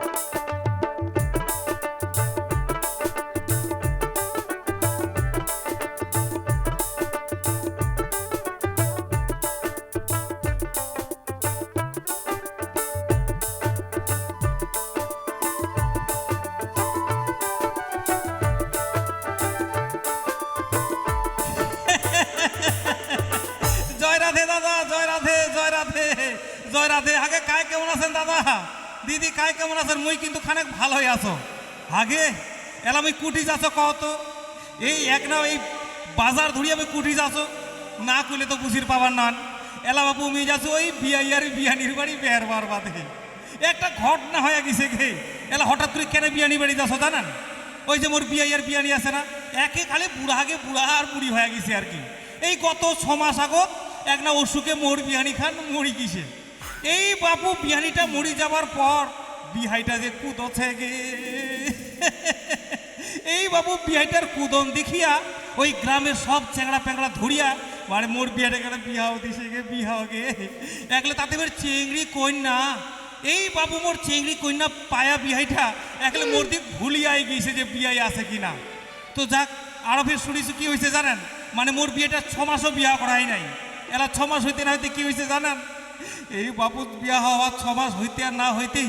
জয় কেমন আছেন মুই কিন্তু খানেক ভালোই আছো। আগে, এলা আমি কুটি যাচ্ছ কত এই এক না এই বাজার ধরি আমি কুটি যাচ্ছ। না কইলে তো বুঝির পাবার নান এলা বাবু আমি যাচ্ছ ওই বিয়াইয়ারি বিয়ানির বাড়ি বের বার বাদে। একটা ঘটনা হয়ে গেছে গে। এলা হঠাৎ করে কেন বিয়ানি বাড়ি যাচ্ছ জানান? ওই যে মোর বিয়াইয়ার বিয়ানি আছে না, একে খালি বুড়া আগে বুড়া আর বুড়ি হয়ে গেছে আর কি। এই গত ছ মাস আগত এক না অসুখে মোর বিহানি খান মরি গেছে এই বাপু বিহানিটা মরি যাবার পর বিহাইটা যে কুদছে গে। এই বাবু বিহাইটার কুদন দেখিয়া ওই গ্রামের সব চ্যাংড়া প্যাংড়া ধরিয়া মানে মোর বিহাটা কেন বিহাও দিছে গে, বিহাও গে। একলে তাতে এবার চেংড়ি কন্যা এই বাবু মোর চেংড়ি কন্যা পায়া বিহাইটা একলে মোর দিক ভুলিয়াই গিয়েছে যে বিয়াই আছে কিনা। তো যাক আরও ফের শুনিছি কি হয়েছে জানেন? মানে মোর বিয়েটা ছ মাসও বিয়া করাই নাই। এলা ছ মাস হইতে না হইতে কি হয়েছে জানেন? এই বাবু বিয়া হওয়া ছ মাস হইতে আর না হইতে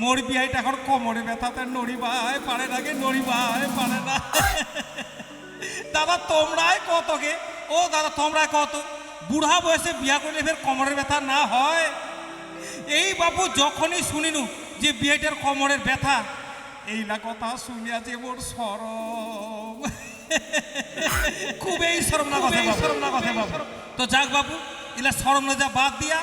মোর বিয়াইটা এখন কোমরে ব্যথাতে নড়ি ভাই পারে না গে নড়ি ভাই পারে না দাদা তোমরাই কত গে ও দাদা তোমরাই কত বুড়া বয়সে বিয়া করলে ফের কোমরের ব্যথা না হয় এই বাবু যখনই শুনিনু যে বিয়েটার কোমরের ব্যথা এই না কথা শুনিয়া যে মোর সরম খুবই শরম না কথা শরম না কথা বাবু তো যাক বাবু এলা শরম না যা বাদ দিয়া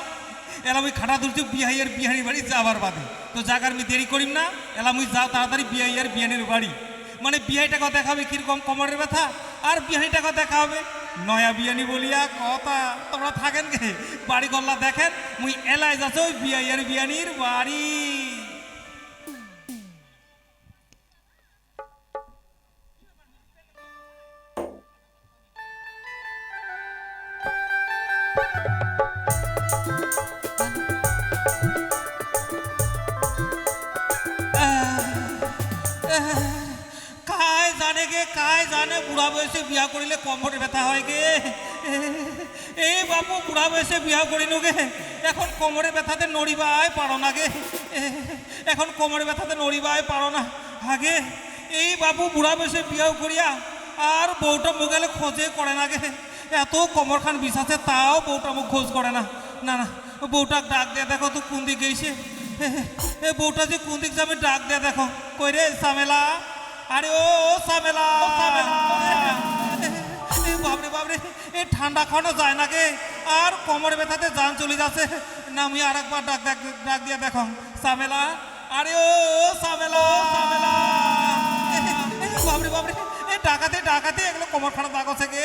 এলা আমি খাটা তুলছি বিহাইয়ের বিহানির বাড়ি যাবার বাদে। তো যাক আমি দেরি করিম না এলা মুই যাও তাড়াতাড়ি বিহাইয়ের বিহানির বাড়ি। মানে বিহাইটা কথা দেখাবে কীরকম কোমরের ব্যথা? আর বিহানিটা কথা দেখা হবে নয়া বিয়ানি বলিয়া কথা, তোমরা থাকেন কে? বাড়ি গল্লা দেখেন, মুই এলাই যাচ্ছ ওই বিহাইয়ের বিয়ানির বাড়ি। বুড়া বয়সে বিয়া করিলে কমরে ব্যথা হয় গে এই বাবু বুড়া বয়সে বিয়া করিনু গে এখন কোমরে ব্যথাতে নড়িবাই পারো না গে এখন কোমরে ব্যথাতে নড়িবাই পারো না আগে। এই বাবু বুড়া বয়সে বিয়াও করিয়া আর বউটা মুগেলে খোঁজে করে না গে এত কোমর খান বিষাছে তাও বউটা মুখ খোঁজ করে না। না না বউটাক ডাক দিয়ে দেখো তো কোন দিক গেছে বউটা যে কোন দিক যাবে ডাক দিয়ে দেখো। কই রে সামেলা আরে ও সামেলা। বাবরে বাবরে এ ঠান্ডা খাওয়ানো যায় না কে আর কোমর ব্যথাতে জান চলে যাচ্ছে। না আমি আর একবার ডাক ডাক ডাক দিয়ে দেখো। সামেলা আরে ও সামেলা। সামেলা। বাবরে বাবরে এ ডাকাতে ডাকাতে এগুলো কোমর খারাপ দাগ হচ্ছে গে।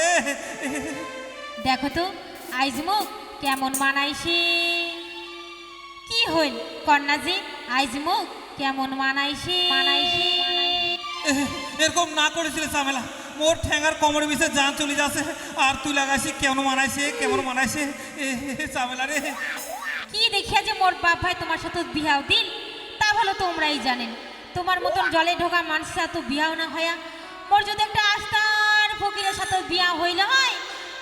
দেখো তো আইজ মুখ কেমন মানাইছে? কি হইল কন্যাজি? আইজ মুখ কেমন মানাইছে? মানাইছে। এরকম না করেছিলে সামেলা মোর ঠ্যাঙ্গার কোমর বিষে জান চলে যাচ্ছে। আর তুই লাগাইছি কেমন মানাইছে কেমন মানাইছে? এ, সামেলা রে। কি দেখিয়া যে মোর বাপ ভাই তোমার সাথে বিহাও দিন তা ভালো তোমরাই জানেন। তোমার মতন জলে ঢোকা মানুষের সাথে বিয়াও না হয়া মোর যদি একটা আস্তার ফকিরের সাথে বিয়া হইলে হয়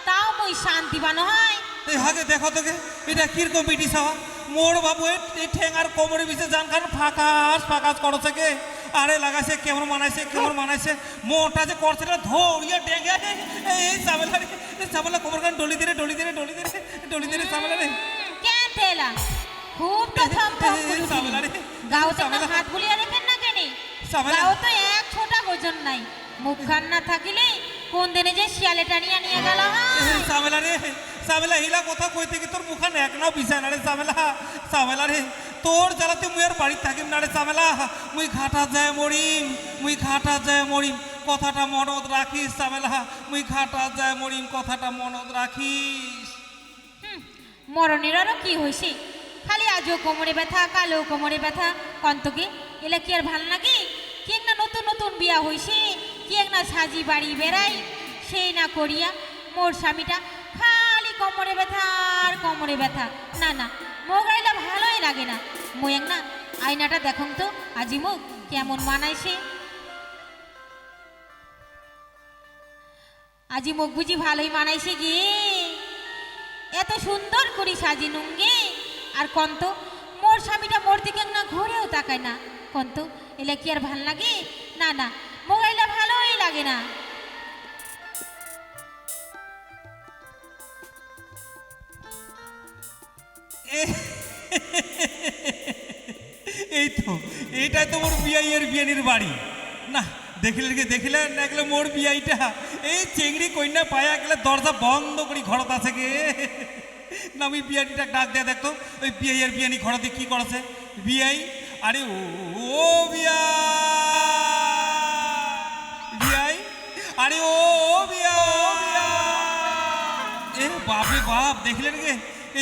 তাও মই শান্তি বানো হয়। এই হাগে দেখো তোকে এটা কীরকম বিটি সাওয়া মোর বাবু এই ঠেঙ্গার কোমরে বিষে জান খান ফাঁকাস ফাঁকাস করছে কে? আরে লাগাইছে কেমন মানাইছে কেমন মানাইছে। মোটা যে করছে না ধরিয়া ডেঙ্গে এই এই সামেলা কোমর খান ডলি দিরে ডলি দিরে ডলি দিরে ডলি দিরে সামেলা রে কেন তেলা খুব তো থম রে, না সামেলা। হাত বুলিয়ে রেখেন না কেনে। গাও তো এক ছোটা ওজন নাই। মুখ খান না থাকিলে কোন দিনে যে শিয়ালে টানিয়া নিয়ে গেল সামেলা রে সামেলা হিলা কথা কইতে কি তোর মুখান এক নাও বিছায় না রে সামেলা সামেলা রে তোর জ্বালাতে মুই আর বাড়ি থাকিম না রে সামেলা মুই ঘাটা যায় মরিম, মুই ঘাটা যায় মরিম, কথাটা মনত রাখিস সামেলা মুই ঘাটা যায় মরিম, কথাটা মনত রাখিস। মরণের আরও কি হয়েছে খালি আজও কোমরে ব্যথা কালো কোমরে ব্যথা। কন্তকে এলা কি আর ভালো লাগে কি এক না নতুন নতুন বিয়া হয়েছে কি এক না সাজি বাড়ি বেড়াই? সেই না করিয়া মোর স্বামীটা খালি কোমরে ব্যথা আর কোমরে ব্যথা। না না মোগাইলা ভালোই লাগে না। এক না, আয়নাটা দেখুন তো, আজি মুখ কেমন মানাইছে। আজি মুখ বুঝি ভালোই মানাইছে গে। এত সুন্দর করে সাজি নুঙ্গে। আর কন্ত মোর স্বামীটা মোর দিকে না ঘুরেও তাকায় না। কন্ত এলে কি আর ভালো লাগে? না না মোবাইলটা ভালোই লাগে না। এই তো, এইটাই তো মোর বিয়াইয়ের বিয়ানির বাড়ি। না দেখিলেন কি দেখিলেন গেলে মোর বিয়াইটা এই চেংড়ি কন্যা পায়া গেলে দরজা বন্ধ করি ঘরত আছে গে না, আমি বিয়ানিটা ডাক দেয়া দেখতো, ওই বিয়াইয়ের বিয়ানি ঘরতে কি করেছে? বিয়াই আরে ও বিয়া বিয়াই আরে ও বিয়া এ বাপরে বাপ, দেখলেন গে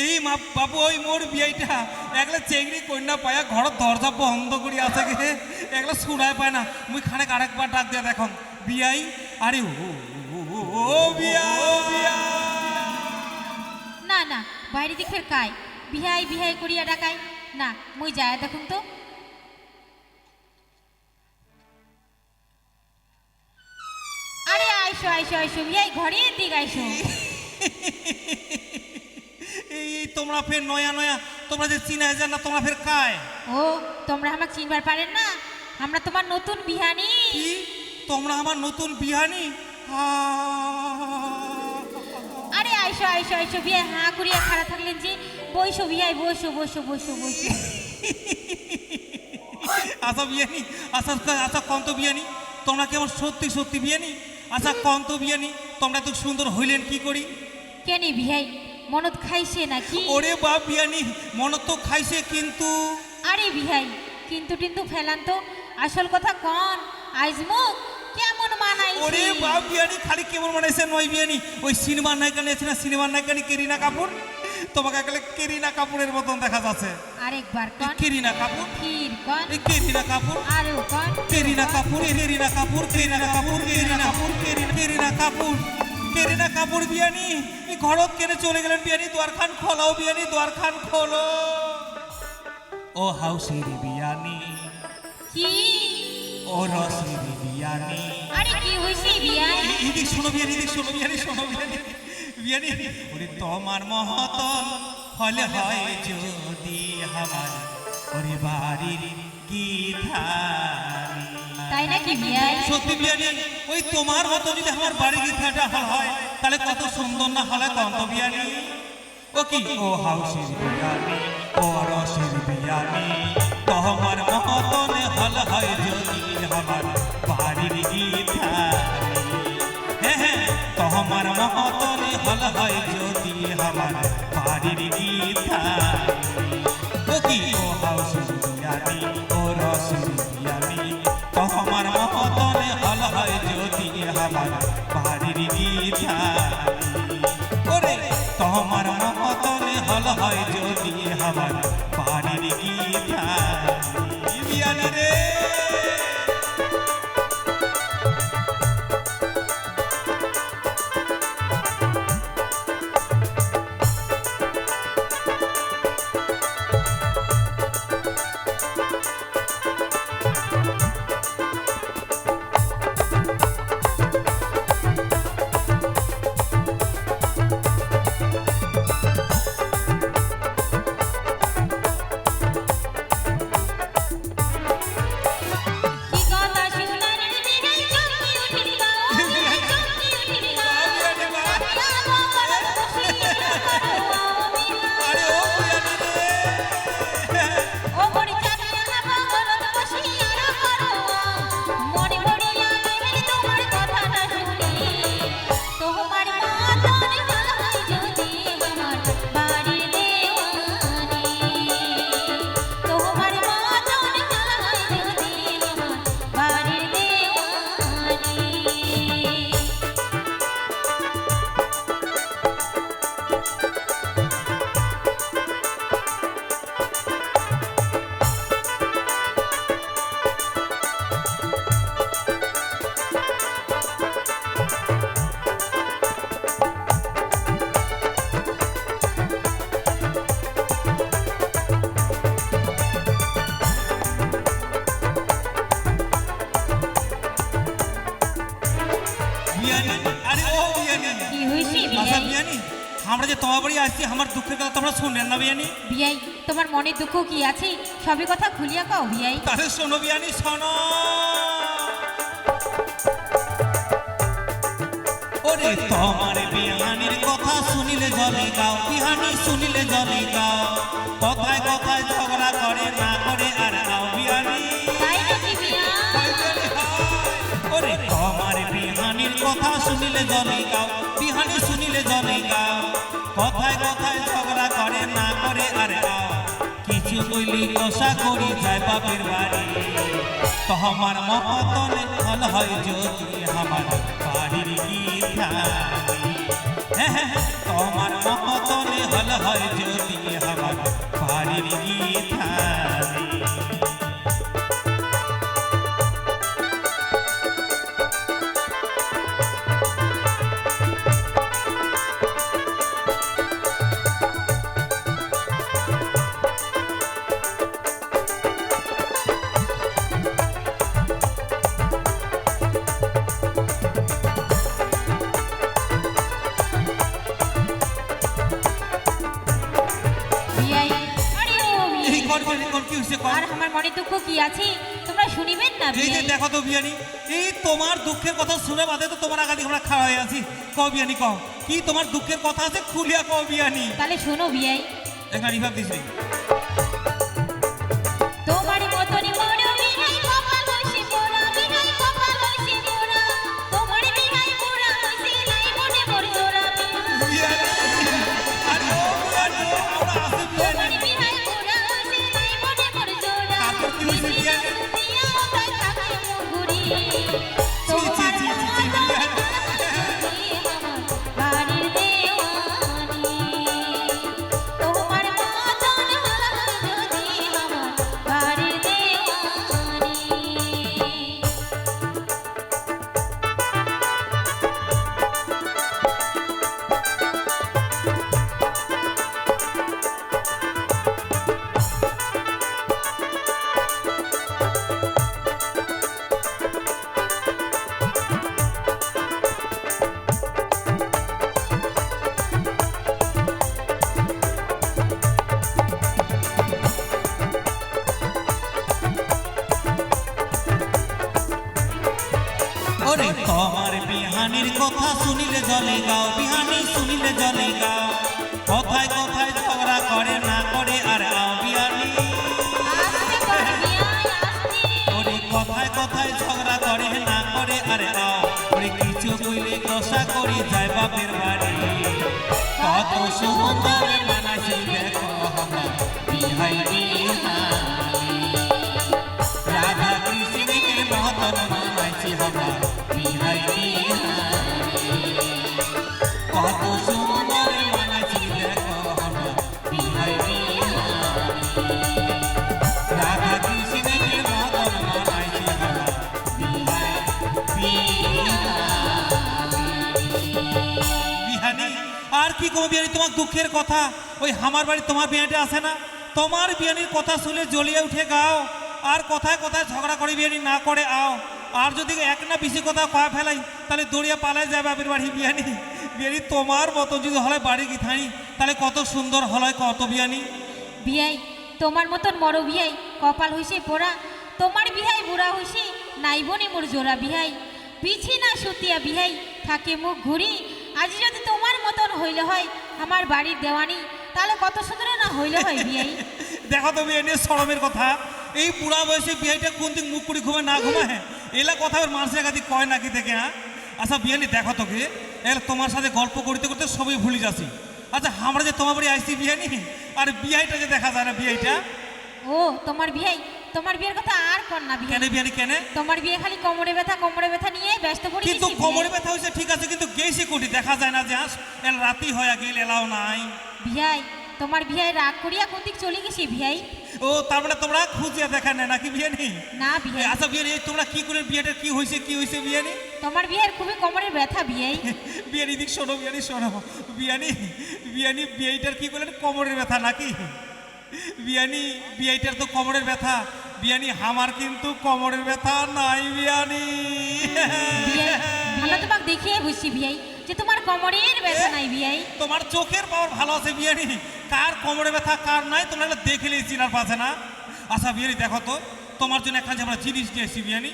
এই মা বাবু ওই মোর বিয়াইটা একলা চেংড়ি কন্যা পায়া ঘরের দরজা বন্ধ করি আছে গে একলা শুনায় পায় না। মুই খানে আরেকবার ডাক দিয়া দেখুন। বিয়াই আরে ও বিয়া না না বাইরে ফের কাই। বিহাই বিহাই করিয়া ডাকাই। না মুই যায় দেখুন তো। আরে আইসো আইসো আইসো বিহাই ঘরের দিক আইসো। এই তোমরা ফের নয়া নয়া তোমরা যে চিনা যায় না তোমরা ফের কায়? ও তোমরা আমাকে চিনবার পারেন না? আমরা তোমার নতুন বিহানি। কি? তোমরা আমার নতুন বিহানি? আরে আইসো আইসো আইসো বিয়ে হাঁ করিয়া খাড়া থাকলেন যে বইসো বিহাই বসো বসো বসো বসো আচ্ছা বিয়ানি আচ্ছা আচ্ছা কন্ত বিয়ানি তোমরা কেমন সত্যি সত্যি বিয়ানি? আচ্ছা কন্ত বিয়ানি তোমরা এত সুন্দর হইলেন কি করি? কেনি বিহাই মনত খাইছে নাকি? ওরে বাপ বিয়ানি মন তো খাইছে কিন্তু। আরে বিহাই কিন্তু কিন্তু ফেলান তো। আসল কথা কন আজমুখ কেমন মানাইছে? ওরে বাপ বিয়ানি খালি কেমন মানাইছে নয় বিয়ানি। ওই সিনেমার নায়িকা নিয়েছে না সিনেমার নায়িকানি কেরিনা কাপুর? তোমাকে একলে কেরিনা কাপুরের মতন দেখা যাচ্ছে। আরেকবার কন। কেরিনা কাপুর? ফির কন। কেরিনা কাপুর? আরও কন। কেরিনা কাপুর কেরিনা কাপুর কেরিনা কাপুর কেরিনা কাপুর কেরিনা কেরিনা কাপুর। কেরিনা কাপুর বিয়ানি এই ঘরত কেনে চলে গেলেন বিয়ানি দ্বারখান খোলাও বিয়ানি দ্বারখান খোলো। ও হাউসির বিয়ানি কি? ও রসির বিয়ানি। আরে কি হইছে বিহাই ইদিক শোনো বিয়ানি ইদিক শোনো বিয়ানি শোনো বিয়ানি বিয়ানি। ওরে তোমার মহতন হলে হয় যদি আমার ওরে বাড়ির গীতানি তাই নাকি বিহাই সত্যি বিয়ানি ওই তোমার মতো যদি আমার বাড়ি গীতাটা হয়, তাহলে কত সুন্দর না হলে কন্ত বিয়ানি? ও কি? ও হাউসের বিয়ানি, ও রসের বিয়ানি তোমার মতন হল হয় যদি আমার বাড়ির গীতানি হ্যাঁ হ্যাঁ তোমার মতন হল হয় যদি আমার বাড়ির গীতানি ও কি? ও হাউসের বিয়ানি হয় যদি আমার পানির গীতা। রে। তোমার মনে দুঃখ কি আছে? সবই কথা খুলিয়া কও বিয়াই। তাহলে শোনো বিয়ানি শোনো। ওরে তোমার বিহানির কথা শুনিলে জলে গাও বিহানি শুনিলে জলে গাও কথায় কথায় ঝগড়া করে না করে আর গাও বিহানি তাই নাকি বিয়া? ওরে তোমার বিহানির কথা শুনিলে জলে গাও বিহানি শুনিলে জলে গাও কথায় কথায় কিছু কইলি কষা করি যায় বাপের বাড়ি। তো আমার মহতনে ফল হয় যদি আমার বাড়ির গীতানি তোমার মহতনে হল হয় যদি আমার বাড়ির কি বিয়াই কি আছে? তোমরা শুনিবেন না এই যে দেখো তো বিয়ানি এই তোমার দুঃখের কথা শুনে বাদে তো তোমার আগাদি আমরা খাওয়া হয়ে আছি। ক বিয়ানি কও। কি তোমার দুঃখের কথা আছে খুলিয়া কও বিয়ানি। তাহলে শোনো বিয়াই। এখানে রিভাব দিস জলে গাও বিহানি শুনিলে জলে গাও কথায় কথায় ঝগড়া করে, না করে আর আও বিহানি ওরে কথায় কথায় ঝগড়া করে, না করে আরে আও ওরে কিছু কইলে কষা করি যায় বাপের বাড়ি। কত সুন্দর মানাসি দেখো বিহাই রাধা কৃষ্ণকে মহতন মানাইছি আমার, বিহাই বিহাই। আর কি কম বিহানি তোমার দুঃখের কথা? ওই আমার বাড়ি তোমার বিহানিটা আসে না? তোমার বিহানির কথা শুনে জ্বলিয়ে উঠে গাও। আর কথায় কথায় ঝগড়া করে বিহানি না করে আও। আর যদি এক না বেশি কথা কয়া ফেলাই তাহলে দড়িয়া পালাই যায় বাপের বাড়ি বিহানি বিহানি তোমার মতো যদি হলে বাড়ি থাই তাহলে কত সুন্দর হলয় কত বিহানি বিয়াই তোমার মতন বড় বিয়াই কপাল হইছে পোড়া। তোমার বিহাই বুড়া হইছে নাই বনে মোর জোড়া বিহাই পিছি না সুতিয়া বিহাই থাকে মুখ ঘুরি। আজ যদি তোমার মতন হইলে হয় আমার বাড়ির দেওয়ানি তাহলে কত সুন্দর না হইলে হয় বিয়াই। দেখো তুমি এনে সরমের কথা। এই বুড়া বয়সে বিয়েটা কোন দিন মুখ করে ঘুমে না ঘুমে হ্যাঁ এলা কথা ওর মানুষের কাছে কয় নাকি থেকে হ্যাঁ? আচ্ছা বিয়ানি দেখো তোকে এলা তোমার সাথে গল্প করতে করতে সবই ভুলে যাচ্ছি। আচ্ছা আমরা যে তোমার বাড়ি আসছি বিয়ানি আর বিয়াইটা যে দেখা যায় না বিয়াইটা? ও তোমার বিয়াই? তোমার বিয়ের কথা আর কর না বিয়াই কেন বিয়ানি কেন? তোমার বিয়ে খালি কোমরে ব্যথা কোমরে ব্যথা নিয়ে ব্যস্ত পড়ে কিন্তু কোমরে ব্যথা হয়েছে ঠিক আছে কিন্তু গেছে কোটি? দেখা যায় না যে হাস এল রাতি হয়ে গেল এলাও নাই। বিয়াই তোমার বিয়াই রাগ করিয়া কোন দিক চলে গেছি বিয়াই ও তার মানে তোমরা খুঁজিয়া দেখা নেই নাকি বিয়ানি না বিয়াই আচ্ছা বিয়ানি এই তোমরা কি করে বিয়েটা কি হয়েছে কি হয়েছে নেই? তোমার বিয়ের খুবই কোমরের ব্যথা বিয়াই বিয়ানি দিক শোনো বিয়ানি শোনো। বিয়ানি বিয়ানি বিয়াইটার কি করলেন কোমরের ব্যথা নাকি? বিয়ানি বিয়াইটার তো কোমরের ব্যথা। বিয়ানি আমার কিন্তু কোমরের ব্যথা নাই বিয়ানি আমরা তোমাকে দেখিয়ে বুঝছি বিয়াই যে তোমার কোমরের ব্যথা নাই বিয়াই। তোমার চোখের পাওয়ার ভালো আছে বিয়ানি কার কোমরে ব্যথা কার নাই তোমরা এগুলো দেখে নিয়ে চিনার পাচ্ছে না। আচ্ছা বিয়ানি দেখো তো তোমার জন্য একটা আমরা জিনিস নিয়ে এসেছি বিয়ানি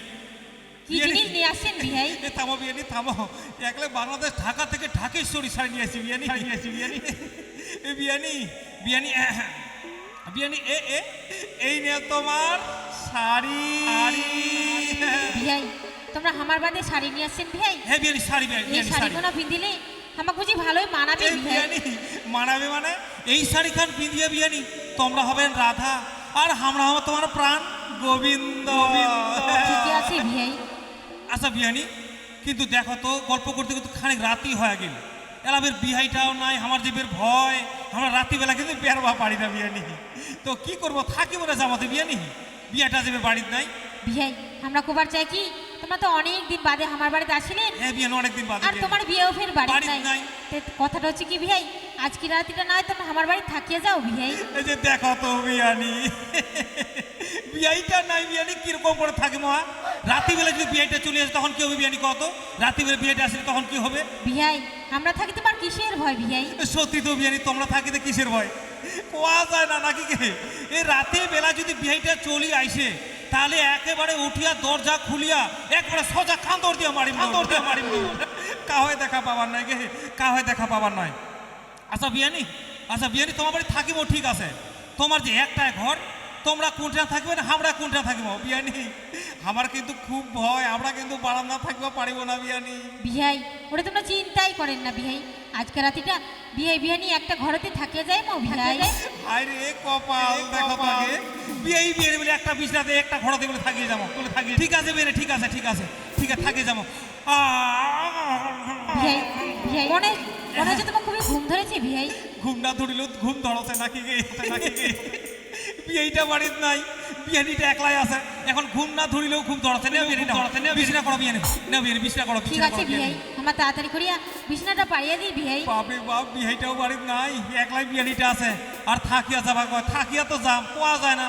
কি জিনিস নিয়ে আসছেন বিয়াই? এ থামো বিয়ানি থামো। একলে বাংলাদেশ ঢাকা থেকে ঢাকেশ্বরী শাড়ি নিয়ে আসি বিয়ানি নিয়ে আসি বিয়ানি এ বিয়ানি বিয়ানি আহ, বিয়ানি এ এ এই নিয়ে তোমার শাড়ি। বিয়াই তোমরা আমার বাদে শাড়ি নিয়ে আসছেন বিয়াই হ্যাঁ বিয়ানি শাড়ি বিয়ানি এই শাড়িগুলো পিন্দিলে আমাকে বুঝি ভালোই মানাবে বিয়ানি মানাবে মানে? এই শাড়ি খান পিঁধিয়ে বিয়ানি তোমরা হবেন রাধা। আর আমরা হব তোমার প্রাণ গোবিন্দ। ঠিকই আছে বিয়াই আচ্ছা বিয়ানি কিন্তু দেখো তো গল্প করতে করতে খানিক রাতি হয়ে গেল। এলাবের বিহাইটাও নাই আমার যে বের ভয় আমরা রাত্রিবেলা কিন্তু বেরবা পারি না বিয়ানি। তো কি করব থাকি বলে যাব বিয়ানি? বিয়াটা যাবে বাড়ির নাই। বিয়াই আমরা কোবার চাই কি তোমরা তো অনেক দিন বাদে আমার বাড়িতে আসলে। হ্যাঁ বিয়ানি অনেকদিন বাদে আর তোমার বিয়েও ফের বাড়ি নাই। কথাটা হচ্ছে কি বিয়াই আজকে রাতিটা নয় তোমরা আমার বাড়ি থাকিয়ে যাও বিয়াই এই যে দেখো তো বিয়ানি। বিয়াইটা নাই বিয়ানি কীরকম করে থাকে মা? রাত্রিবেলা যদি বিয়াইটা চলে আসে তখন কি হবে বিয়ানি কত? রাত্রিবেলা বিয়াইটা আসলে তখন কি হবে? বিয়াই আমরা থাকি তোমার কিসের ভয় বিয়াই সত্যি তো বিয়ানি তোমরা থাকিতে কিসের ভয়? কোয়া যায় না নাকি কে? এই রাতে বেলা যদি বিহাইটা চলি আইসে তাহলে একেবারে উঠিয়া দরজা খুলিয়া একবারে সোজা কাঁদর দিয়ে মারি কাঁদর দিয়ে মারি কাহয়ে দেখা পাবার নাই গে কা হয়ে দেখা পাবার নাই। আচ্ছা বিয়ানি আচ্ছা বিয়ানি তোমার বাড়ি থাকিব ঠিক আছে। তোমার যে একটাই ঘর তোমরা কোনটা থাকবে না আমরা কোনটা থাকব? বিয়ানি আমার কিন্তু খুব ভয় আমরা কিন্তু বারান্দা থাকব পারিব না বিয়ানি। বিহাই ওটা তোমরা চিন্তাই করেন না বিহাই। আজকে রাতিটা বিহাই বিহানি একটা ঘরেতে থাকিয়ে যায় মো বিহাই। আরে কপাল দেখো তাকে বিয়েই বিয়ে বলে একটা বিছনাতে একটা ঘোড়াতে বলে থাকিয়ে যাব বলে থাকিয়ে ঠিক আছে বেরে ঠিক আছে ঠিক আছে ঠিক আছে থাকিয়ে যাব। বিহাই বিহাই মনে মনে হচ্ছে তোমার খুবই ঘুম ধরেছে বিহাই। ঘুম না ধরিল ঘুম ধরছে নাকি গে নাকি গে। বিয়েটা বাড়ির নাই বিয়ানিটা একলাই আছে। এখন ঘুম না ধরিলেও ঘুম ধরছে না বিয়ানি ধরছে না বিছনা করো বিয়ানি না বিয়ানি বিছনা করো ঠিক আছে বিহাই। আমার তাড়াতাড়ি করিয়া বিছনাটা পাড়িয়ে দিই বিহাই। বাপরে বাপ বিহাইটাও বাড়ির নাই একলাই বিয়ানিটা আছে। আর থাকিয়া যাবা কয়? থাকিয়া তো যাম পাওয়া যায় না।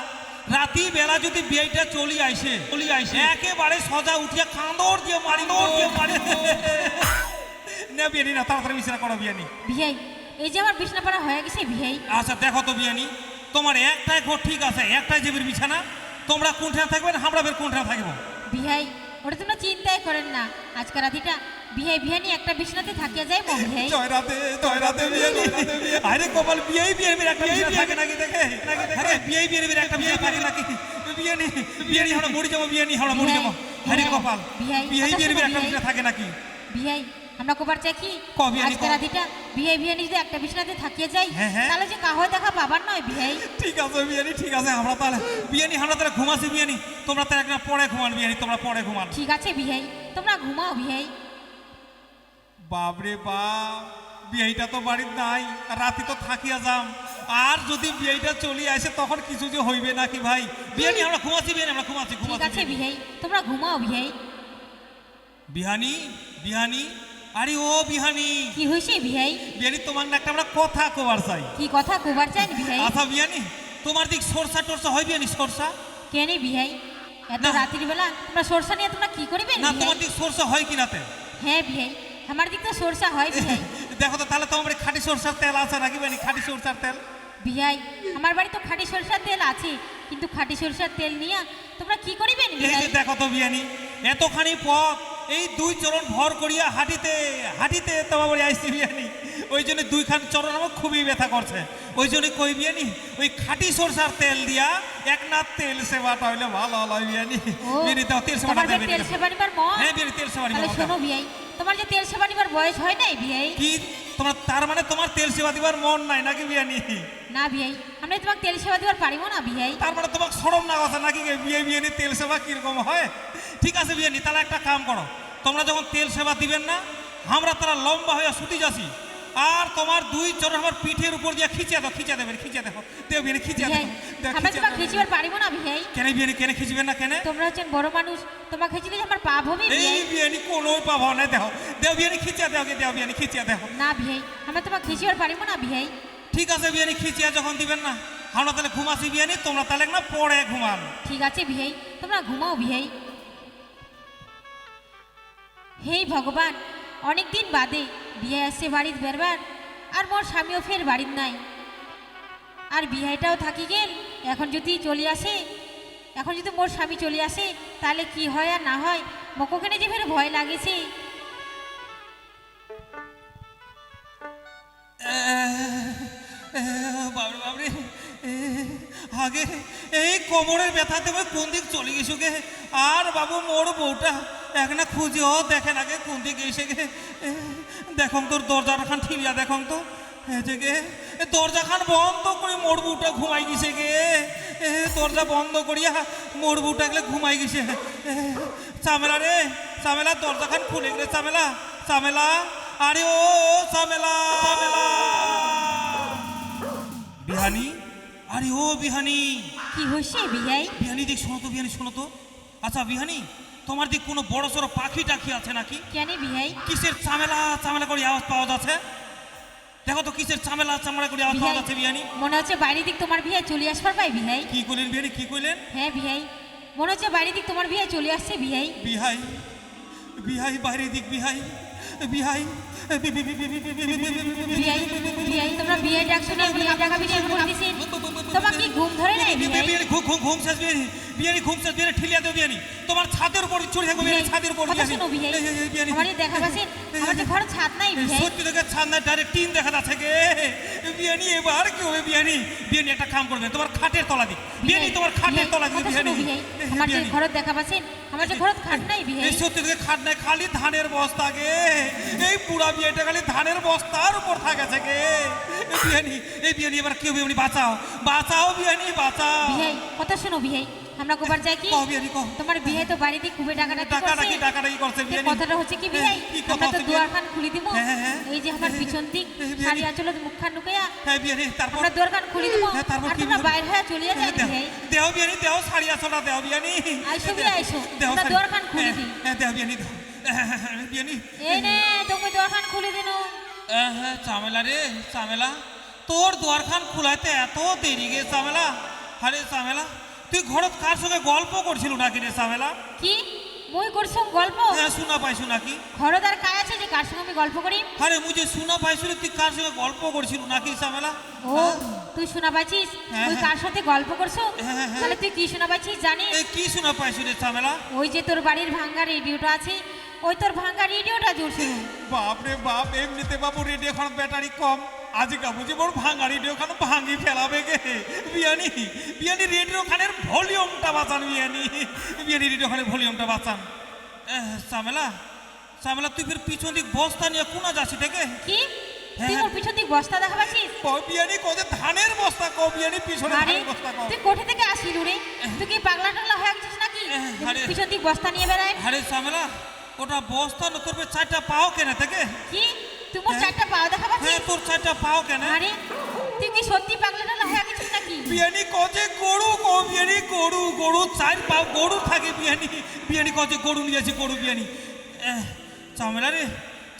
রাতি বেলা যদি বিয়াইটা চলি আইসে চলি আইসে। একেবারে সজা উঠিয়া কাঁদর দিয়ে মারি দৌড় দিয়ে মারি না বিয়ানি না তাড়াতাড়ি বিছানা করো বিয়ানি বিহাই এই যে আমার বিছনা পাড়া হয়ে গেছে বিহাই। আচ্ছা দেখো তো বিয়ানি তোমার একটাই ঘর ঠিক আছে একটাই জীবের বিছানা। তোমরা কোনখানে থাকবে না আমরা বের কোনখানে থাকব? বিহাই ওটা তোমরা চিন্তাই করেন না। আজকে রাতিটা বিহাই বিহানি একটা বিছনাতে থাকিয়ে যায় মো বিহাই। জয় রাতে জয় রাতে বিয়ানি আরে কপাল বিয়াই বিয়ানির একটা বিয়ে থাকে নাকি দেখে? আরে বিয়াই বিয়ানির একটা বিয়ে থাকে নাকি? বিয়ানি বিহানি আমরা মরি যাব বিহানি আমরা মরি যাব। আরে কপাল বিহাই, বিয়াই কথা একটা বিহাই। বিয়ে থাকে নাকি? বিহাই আমরা কোবার চাই কি ক আজকে ক। রাতিটা বিহাই বিহানি যদি একটা বিছনাতে থাকিয়ে যাই হ্যাঁ, হ্যাঁ। তাহলে যে কাহয় দেখা বাবার নয় বিহাই ঠিক আছে বিয়ানি ঠিক আছে আমরা তাহলে বিয়ানি আমরা তাহলে ঘুমাছি বিয়ানি। তোমরা তো একটা পরে ঘুমান বিয়ানি তোমরা পরে ঘুমান। ঠিক আছে বিহাই তোমরা ঘুমাও বিহাই বাপরে বাপ বিয়েটা তো বাড়ির নাই রাতে তো থাকিয়া যাম। আর যদি বিয়েটা চলে আসে তখন কিছু যে হইবে নাকি ভাই? বিয়ানি আমরা ঘুমাচ্ছি বিয়ানি আমরা ঘুমাচ্ছি ঠিক ঘুমাচ্ছি আছে বিহাই তোমরা ঘুমাও বিহাই বিহানি বিহানি আরে ও বিহানি। কি হয়েছে বিহাই? বিহানি তোমার একটা আমরা কথা কবার চাই। কি কথা কোবার চাই বিহাই? আচ্ছা বিহানি তোমার দিক সরষা টরষা হয় বিয়ানি সরষা? কেনে বিহাই? এত না। রাত্রির বেলা তোমরা সরষা নিয়ে তোমরা কি করবে না তোমার দিক সরষা হয় কি কিনাতে হ্যাঁ বিহাই আমার দিক তো সরষা হয় বিহাই। দেখো তো তাহলে তোমার খাঁটি সরষার তেল আছে নাকি বিয়ানি খাঁটি সরষার তেল? বিহাই আমার বাড়ি তো খাঁটি সরষার তেল আছে কিন্তু খাঁটি সরষার তেল নিয়ে তোমরা কি করিবেন দেখো তো বিয়ানি এতখানি পথ এই দুই চরণ ভর করিয়া হাঁটিতে হাঁটিতে তোমার বাড়ি আইসি বিয়ানি ওই জন্য দুইখান চরণ আমার খুবই ব্যথা করছে। ওই জন্য কই বিয়ানি ওই খাঁটি সরষার তেল দিয়া এক না তেল সেবাটা হইলে ভালো হলো বিয়ানি বিয়ানি দাও তেল সেবাটা দেবে তেল সেবা নিবার মন? হ্যাঁ বিয়ানি তেল সেবা তাহলে শোনো বিয়াই তোমার যে তেল সেবা নিবার বয়স হয় নাই বিয়াই? কি? তোমার তার মানে তোমার তেল সেবা দিবার মন নাই নাকি বিয়ানি না বিয়াই আমরা তোমাকে তেল সেবা দিবার পারিব না বিয়াই? তার মানে তোমার সরম না কথা নাকি? গে? বিয়ে বিয়ানি তেল সেবা কীরকম হয়? ঠিক আছে বিয়ানি তাহলে একটা কাম করো। তোমরা যখন তেল সেবা দিবেন না আমরা তারা লম্বা হয়ে সুতি যাচ্ছি। আর তোমার দুই চরণ আমার পিঠের উপর দিয়ে খিচে দাও খিচে দেবেন খিচে দেখো। দেও বিয়ানি খিচে বিয়াই দেখো আমরা তোমাকে দাও। খিচিবার পারিব না বিয়াই কেন বিয়ানি কেন খিচবেন না কেন? তোমরা হচ্ছেন বড় মানুষ তোমাকে খিচিলে আমার পাপ হবে এই বিয়ানি কোনো পাবো না দেখো দেও বিয়ানি খিচে দেও দেও বিয়ানি খিচে দেখো। না বিয়াই আমরা তোমাকে খিচিবার পারিব না বিয়াই ঠিক আছে বিয়ানি খিচিয়া যখন দিবেন না আমরা তাহলে ঘুমাছি বিয়ানি তোমরা তাহলে না পরে ঘুমান। ঠিক আছে বিহাই তোমরা ঘুমাও বিহাই হেই ভগবান অনেক দিন বাদে বিয়ে আসছে বাড়ির বেরবার আর মোর স্বামীও ফের বাড়ির নাই। আর বিহাইটাও থাকি গেল, এখন যদি চলে আসে, এখন যদি মোর স্বামী চলে আসে, তাহলে কি হয় আর না হয় মকোখানে যে ফের ভয় লাগেছে। বাবরে আগে এই কোমরের ব্যথাতে কোন দিক চলে গেছো গে? আর বাবু, মোর বউটা একনা খুঁজেও দেখেন আগে কোন দিকে এসে গে এ, দেখং তোর দরজাটা খান ঠিলিয়া দেখং তো। যে গে দরজা খান বন্ধ করে মোর বউটা ঘুমাই গেছে গে। এ, দরজা বন্ধ করিয়া মোর বউটা গেলে ঘুমাই গেছে। চামেলা রে চামেলা দরজা খান খুলে গেলে চামেলা চামেলা আরে ও চামেলা চামেলা। বিহানি আরে ও বিহানি। কি হয়েছে বিহাই? বিহানি দিক শোনো তো বিহানি শোনো তো। আচ্ছা বিহানি তোমার দিক কোনো বড় সড়ো পাখি টাখি আছে নাকি কেন বিহাই কিসের চামেলা চামেলা করে আওয়াজ পাওয়া যাচ্ছে দেখো তো কিসের চামেলা চামড়া করে আওয়াজ পাওয়া যাচ্ছে বিহানি মনে হচ্ছে বাড়ি দিক তোমার বিহাই চলে আসবার পাই বিহাই কি কইলেন বিহানি কি কইলেন হ্যাঁ বিহাই মনে হচ্ছে বাড়ি দিক তোমার বিহাই চলে আসছে বিহাই বিহাই বিহাই বাড়ি দিক বিহাই বিহাই বিহাই তোমরা বিহাই ডাকছো না বিহাই ডাকা বিহাই বলতেছেন তোমার কি ঘুম ধরে নাই? ঘুম ঘুম ঘুম শেষ বিহানি বিহানি ঘুম শেষ বিহানি ঠিলিয়া দেও বিহানি তোমার ছাদের উপর চড়ে থাকবে বিহানি ছাদের উপর কথা বিহানি শোনো বিহাই এই, এই, এই, বিহানি আমার এই দেখা ঘর ছাদ নাই সত্যি তোকে ছান্নার ডাইরেক্ট টিন দেখা যাচ্ছে গে। বিয়ানি এবার কি হবে বিয়ানি বিয়ানি একটা কাম করবে তোমার খাটের তলা দিক বিয়ানি তোমার খাটের তলা কথা বিয়ানি বিহাই আমার যে বিয়ানি। ঘর দেখা পাচ্ছেন আমার যে ঘর খাট নাই এই সত্যি তোকে খাট নাই খালি ধানের বস্তা গে। এই পুরা বিয়েটা খালি ধানের বস্তার উপর থাকে গে। বিয়ানি এই বিয়ানি এবার কি হবে বাঁচাও। বাঁচাও বিহানি বাঁচাও। বিহাই কথা শোনো বিহাই। আমরা কুবার যাই কি? তোমার বিহাই তো বাড়িতে কুবে ডাকাটা ডাকাডাকি ডাকাডাকি করছে বিহাই কথাটা হচ্ছে কি বিহাই? আমরা তো দুয়ার খান খুলে দিব হ্যাঁ, হ্যাঁ, হ্যাঁ। এই যে আমার পিছন দিক শাড়ি আচলত মুখখান ঢুকাইয়া হ্যাঁ বিহানি তারপর আমরা দুয়ারখান খুলে দিব তারপর কি বাইরে হয়ে চলে যাই বিহাই। দেও বিহানি দেও শাড়ি আচলটা দেও বিহানি আইসো বিহাই আইসো। আমরা দুয়ারখান খুলে দিই। হ্যাঁ দেও বিহানি দেও বিহানি এই নে তুমি দুয়ারখান খুলে দিনো। হ্যাঁ হ্যাঁ চামেলা রে চামেলা তোর দোয়ারখান খুলাইতে এত দেরি গে চামেলা আরে চামেলা তুই ঘরত কার সঙ্গে গল্প করছিল নাকি রে চামেলা কি? মই করছ গল্প? হ্যাঁ শোনা পাইছো নাকি? ঘরত আর কাজ আছে যে কার সঙ্গে আমি গল্প করি? আরে মুঝে শোনা পাইছিল তুই কার সঙ্গে গল্প করছিল নাকি চামেলা ও তুই শোনা পাচ্ছিস হ্যাঁ, তুই হ্যাঁ। কার সাথে গল্প করছ হ্যাঁ, হ্যাঁ, হ্যাঁ। তাহলে তুই কি শোনা পাচ্ছিস জানিস? এই কি শোনা পাইছো রে সামেলা ওই যে তোর বাড়ির ভাঙ্গা রেডিওটা আছে ওই তোর ভাঙ্গা রেডিওটা জুড়ছে বাপ রে বাপ এমনিতে বাবু রেডিও খান ব্যাটারি কম। আজকা বুঝি মোর ভাঙা রেডিও খান ভাঙি ফেলাবে গে বিয়ানি বিয়ানি রেডিও খানের ভলিউমটা বাঁচান বিয়ানি। বিয়ানি রেডিও খানের ভলিউমটা বাঁচান। এহ, চামেলা চামেলা তুই ফির পিছন দিক বস্তা নিয়ে কোনা যাচ্ছি থেকে কি? তুই হ্যাঁ। পিছন দিক বস্তা ধানের বস্তা পিছনে ধানের বস্তা ক। তুই কোঠে থেকে আসিল রে তুই কি পাগলা টাগলা হয়ে গেছিস নাকি? এহ, পিছন দিক বস্তা নিয়ে বেড়ায়। আরে চামেলা ওটা বস্তা না তোর চারটা পাও কেনে থেকে কি? তুই মোর হ্যাঁ। চারটা পাও দেখা হ্যাঁ তোর চারটা পাও কেন? আরে তুই কি সত্যি পাগলা না হয়ে কিছু নাকি? বিয়ানি কজে গরু কো বিয়ানি গরু গরু চার পাও গরু থাকে বিয়ানি। বিয়ানি কজে গরু নিয়ে আছে গরু বিয়ানি। চামেলা রে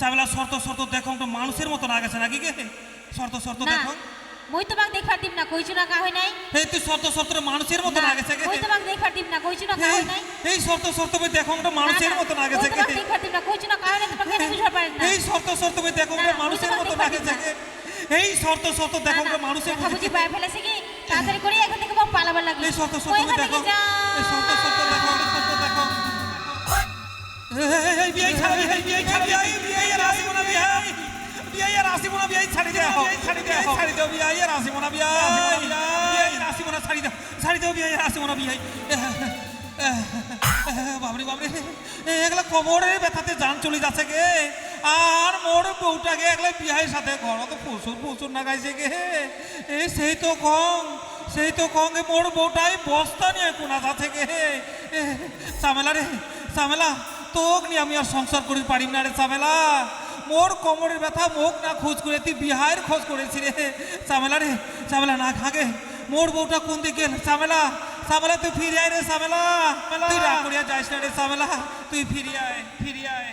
চামেলা শর্ত শর্ত দেখো তো মানুষের মতো না গেছে নাকি গে? শর্ত শর্ত দেখো। মই তোমাক দেখা দিম না কইছো না কা হই নাই এই তুই শর্ত শত মানুষের মতো লাগে থাকে মই তোমাক দেখা দিম না কইছো না কা হই নাই এই শর্ত শর্ত বই দেখো না মানুষের মতো লাগে থাকে তোমাক দেখার দিম না কইছো না কা হই নাই তোমাকে বুঝা পারে না এই শর্ত শর্ত বই দেখো না মানুষের মতো লাগে থাকে এই শর্ত শর্ত দেখো না মানুষের মতো বুঝি পায় ফেলেছে কি তাড়াতাড়ি করে এখান থেকে পালাবার লাগি এই শর্ত শর্ত দেখো এই শর্ত শর্ত দেখো শর্ত দেখো এই বিআই খাবি এই বিআই খাবি এই বিআই রাসি মনে বিআই বিয়াই আর আসিব বিয়াই ছাড়ি দে ছাড়ি দে ছাড়ি দাও বিয়াই আর আসিব না বিয়াই বিয়াই আর আসিব না ছাড়ি দাও ছাড়ি দাও বিয়াই আর আসিব না বিয়াই বাবরে বাবরে এগুলা কবরের ব্যথাতে জান চলে যাচ্ছে গে। আর মোর বউটাকে একলা বিয়াহের সাথে ঘর তো প্রচুর প্রচুর না গাইছে গে। এ সেই তো কম সেই তো কম গে মোর বউটাই বস্তা নিয়ে কোনা গে। এ, চামেলা রে চামেলা তোক নিয়ে আমি আর সংসার করি পারিম না রে চামেলা মোর কোমরের ব্যথা মোক না খোঁজ করে, তুই বিহার খোঁজ করেছি রে। শ্যামেলা রে, শ্যামেলা, না খাগে মোর বউটা কোন দিকে? শ্যামেলা শ্যামেলা, তুই ফিরে আয় রে, শ্যামেলা। তুই রাগ যাইস না রে, শ্যামেলা। তুই ফিরিয়ায় আয় ফিরে আয়।